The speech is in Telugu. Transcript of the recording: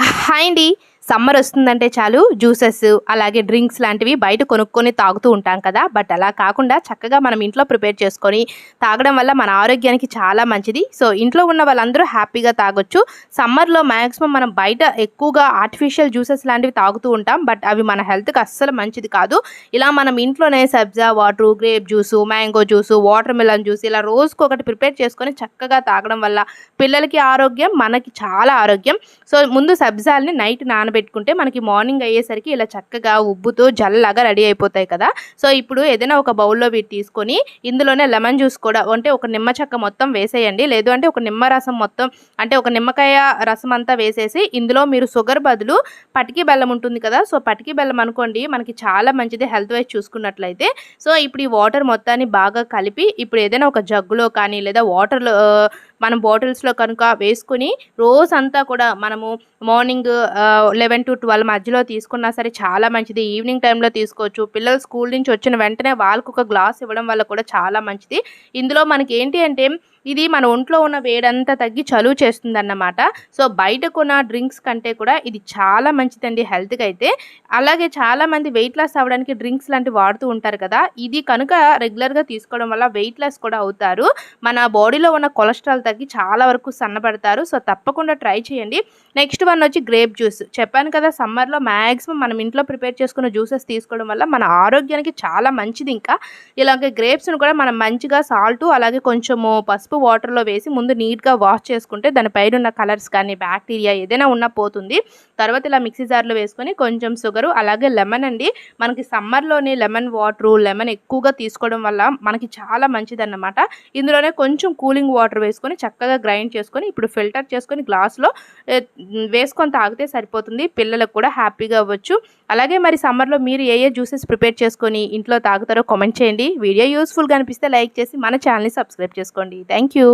హాయ్ అండి సమ్మర్ వస్తుందంటే చాలు జ్యూసెస్ అలాగే డ్రింక్స్ లాంటివి బయట కొనుక్కొని తాగుతూ ఉంటాం కదా. బట్ అలా కాకుండా చక్కగా మనం ఇంట్లో ప్రిపేర్ చేసుకొని తాగడం వల్ల మన ఆరోగ్యానికి చాలా మంచిది. సో ఇంట్లో ఉన్న వాళ్ళందరూ హ్యాపీగా తాగొచ్చు. సమ్మర్లో మ్యాక్సిమం మనం బయట ఎక్కువగా ఆర్టిఫిషియల్ జ్యూసెస్ లాంటివి తాగుతూ ఉంటాం. బట్ అవి మన హెల్త్కి అస్సలు మంచిది కాదు. ఇలా మనం ఇంట్లోనే సబ్జా water grape juice mango juice watermelon juice ఇలా రోజుకు ఒకటి ప్రిపేర్ చేసుకొని చక్కగా తాగడం వల్ల పిల్లలకి ఆరోగ్యం మనకి చాలా ఆరోగ్యం. సో ముందు సబ్జాల్ని నైట్ నానబెట్టి నానబెట్టుకుంటే మనకి మార్నింగ్ అయ్యేసరికి ఇలా చక్కగా ఉబ్బుతో జల్లలాగా రెడీ అయిపోతాయి కదా. సో ఇప్పుడు ఏదైనా ఒక బౌల్లో వీటి తీసుకొని ఇందులోనే లెమన్ జ్యూస్ కూడా అంటే ఒక నిమ్మ చెక్క మొత్తం వేసేయండి. లేదు అంటే ఒక నిమ్మ రసం మొత్తం అంటే ఒక నిమ్మకాయ రసం అంతా వేసేసి ఇందులో మీరు షుగర్ బదులు పటికి బెల్లం ఉంటుంది కదా. సో పటికి బెల్లం అనుకోండి మనకి చాలా మంచిది హెల్త్ వైజ్ చూసుకున్నట్లయితే. సో ఇప్పుడు ఈ వాటర్ మొత్తాన్ని బాగా కలిపి ఇప్పుడు ఏదైనా ఒక జగ్గులో కానీ లేదా వాటర్లో మనం బాటిల్స్లో కనుక వేసుకుని రోజంతా కూడా మనము మార్నింగ్ లెవెన్ టు ట్వెల్వ్ మధ్యలో తీసుకున్నా సరే చాలా మంచిది. ఈవినింగ్ టైంలో తీసుకోవచ్చు. పిల్లలు స్కూల్ నుంచి వచ్చిన వెంటనే వాళ్ళకు ఒక గ్లాస్ ఇవ్వడం వల్ల కూడా చాలా మంచిది. ఇందులో మనకి ఏంటి అంటే ఇది మన ఒంట్లో ఉన్న వేడంతా తగ్గి చలువ చేస్తుందన్నమాట. సో బయట కొన్న డ్రింక్స్ కంటే కూడా ఇది చాలా మంచిదండి హెల్త్కి అయితే. అలాగే చాలామంది వెయిట్ లాస్ అవ్వడానికి డ్రింక్స్ లాంటివి వాడుతూ ఉంటారు కదా ఇది కనుక రెగ్యులర్గా తీసుకోవడం వల్ల వెయిట్ లాస్ కూడా అవుతారు. మన బాడీలో ఉన్న కొలెస్ట్రాల్ తగ్గి చాలా వరకు సన్నబడతారు. సో తప్పకుండా ట్రై చేయండి. నెక్స్ట్ వన్ వచ్చి గ్రేప్ జ్యూస్. చెప్పాను కదా సమ్మర్లో మ్యాక్సిమం మనం ఇంట్లో ప్రిపేర్ చేసుకున్న జ్యూసెస్ తీసుకోవడం వల్ల మన ఆరోగ్యానికి చాలా మంచిది ఇంకా. ఇలాగే గ్రేప్స్ను కూడా మనం మంచిగా సాల్ట్ అలాగే కొంచెము పసుపు వాటర్లో వేసి ముందు నీట్గా వాష్ చేసుకుంటే దానిపైన ఉన్న కలర్స్ కానీ బ్యాక్టీరియా ఏదైనా ఉన్నా పోతుంది. తర్వాత ఇలా మిక్సీ జార్లో వేసుకొని కొంచెం షుగరు అలాగే లెమన్ అండి. మనకి సమ్మర్లోనే లెమన్ వాటరు లెమన్ ఎక్కువగా తీసుకోవడం వల్ల మనకి చాలా మంచిదన్నమాట. ఇందులోనే కొంచెం కూలింగ్ వాటర్ వేసుకొని చక్కగా గ్రైండ్ చేసుకొని ఇప్పుడు ఫిల్టర్ చేసుకొని గ్లాస్లో వేసుకొని తాగితే సరిపోతుంది. పిల్లలకు కూడా హ్యాపీగా అవ్వచ్చు. అలాగే మరి సమ్మర్లో మీరు ఏ ఏ జ్యూసెస్ ప్రిపేర్ చేసుకొని ఇంట్లో తాగుతారో కామెంట్ చేయండి. వీడియో యూస్ఫుల్గా అనిపిస్తే లైక్ చేసి మన ఛానల్ని సబ్స్క్రైబ్ చేసుకోండి. Thank you.